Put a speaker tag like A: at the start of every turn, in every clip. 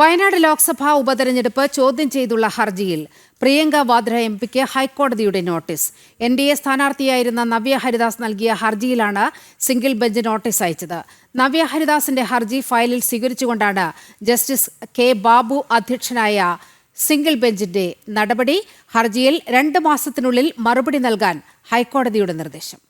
A: വയനാട് ലോക്സഭാ ഉപതെരഞ്ഞെടുപ്പ് ചോദ്യം ചെയ്തുള്ള ഹർജിയിൽ പ്രിയങ്ക വാദ്ര എം പിക്ക് ഹൈക്കോടതിയുടെ നോട്ടീസ്. എൻ ഡി എ സ്ഥാനാർത്ഥിയായിരുന്ന നവ്യ ഹരിദാസ് നൽകിയ ഹർജിയിലാണ് സിംഗിൾ ബെഞ്ച് നോട്ടീസ് അയച്ചത്. നവ്യ ഹരിദാസിന്റെ ഹർജി ഫയലിൽ സ്വീകരിച്ചുകൊണ്ടാണ് ജസ്റ്റിസ് കെ ബാബു അധ്യക്ഷനായ സിംഗിൾ ബെഞ്ചിന്റെ നടപടി ഹർജിയിൽ രണ്ട് മാസത്തിനുള്ളിൽ മറുപടി നൽകാൻ ഹൈക്കോടതിയുടെ നിർദ്ദേശം.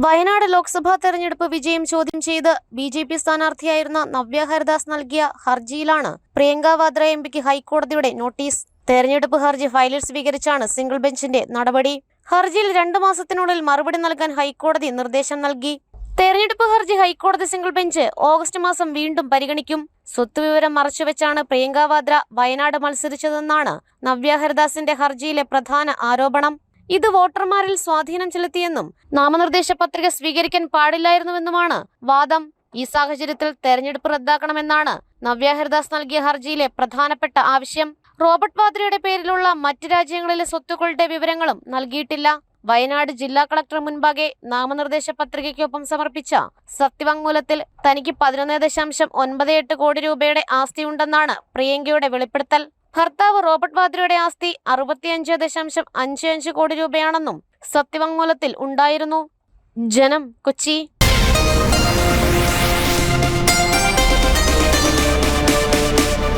B: വയനാട് ലോക്സഭാ തെരഞ്ഞെടുപ്പ് വിജയം ചോദ്യം ചെയ്ത് ബി ജെ പി സ്ഥാനാർത്ഥിയായിരുന്ന നവ്യ ഹരിദാസ് നൽകിയ ഹർജിയിലാണ് പ്രിയങ്ക വാദ്ര എം പിക്ക് ഹൈക്കോടതിയുടെ നോട്ടീസ്. തെരഞ്ഞെടുപ്പ് ഹർജി ഫയലിൽ സ്വീകരിച്ചാണ് സിംഗിൾ ബെഞ്ചിന്റെ നടപടി. ഹർജിയിൽ രണ്ടു മാസത്തിനുള്ളിൽ മറുപടി നൽകാൻ ഹൈക്കോടതി നിർദ്ദേശം നൽകി. തെരഞ്ഞെടുപ്പ് ഹർജി ഹൈക്കോടതി സിംഗിൾ ബെഞ്ച് ഓഗസ്റ്റ് മാസം വീണ്ടും പരിഗണിക്കും. സ്വത്തുവിവരം മറച്ചുവെച്ചാണ് പ്രിയങ്ക വാദ്ര വയനാട് മത്സരിച്ചതെന്നാണ് നവ്യ ഹരിദാസിന്റെ ഹർജിയിലെ പ്രധാന ആരോപണം. ഇത് വോട്ടർമാരിൽ സ്വാധീനം ചെലുത്തിയെന്നും നാമനിർദ്ദേശ പത്രിക സ്വീകരിക്കാൻ പാടില്ലായിരുന്നുവെന്നുമാണ് വാദം. ഈ സാഹചര്യത്തിൽ തെരഞ്ഞെടുപ്പ് റദ്ദാക്കണമെന്നാണ് നവ്യ ഹരിദാസ് നൽകിയ ഹർജിയിലെ പ്രധാനപ്പെട്ട ആവശ്യം. റോബർട്ട് വാദ്രയുടെ പേരിലുള്ള മറ്റ് രാജ്യങ്ങളിലെ സ്വത്തുക്കളുടെ വിവരങ്ങളും നൽകിയിട്ടില്ല. വയനാട് ജില്ലാ കളക്ടർ മുൻപാകെ നാമനിർദ്ദേശ പത്രികയ്ക്കൊപ്പം സമർപ്പിച്ച സത്യവാങ്മൂലത്തിൽ തനിക്ക് പതിനൊന്ന് ദശാംശം ഒൻപത് എട്ട് കോടി രൂപയുടെ ആസ്തിയുണ്ടെന്നാണ് പ്രിയങ്കയുടെ വെളിപ്പെടുത്തൽ. ഭർത്താവ് റോബർട്ട് വാദ്രയുടെ ആസ്തി അറുപത്തിയഞ്ച് ദശാംശം അഞ്ച് അഞ്ച് കോടി രൂപയാണെന്നും സത്യവാങ്മൂലത്തിൽ ഉണ്ടായിരുന്നു. ജനം കൊച്ചി.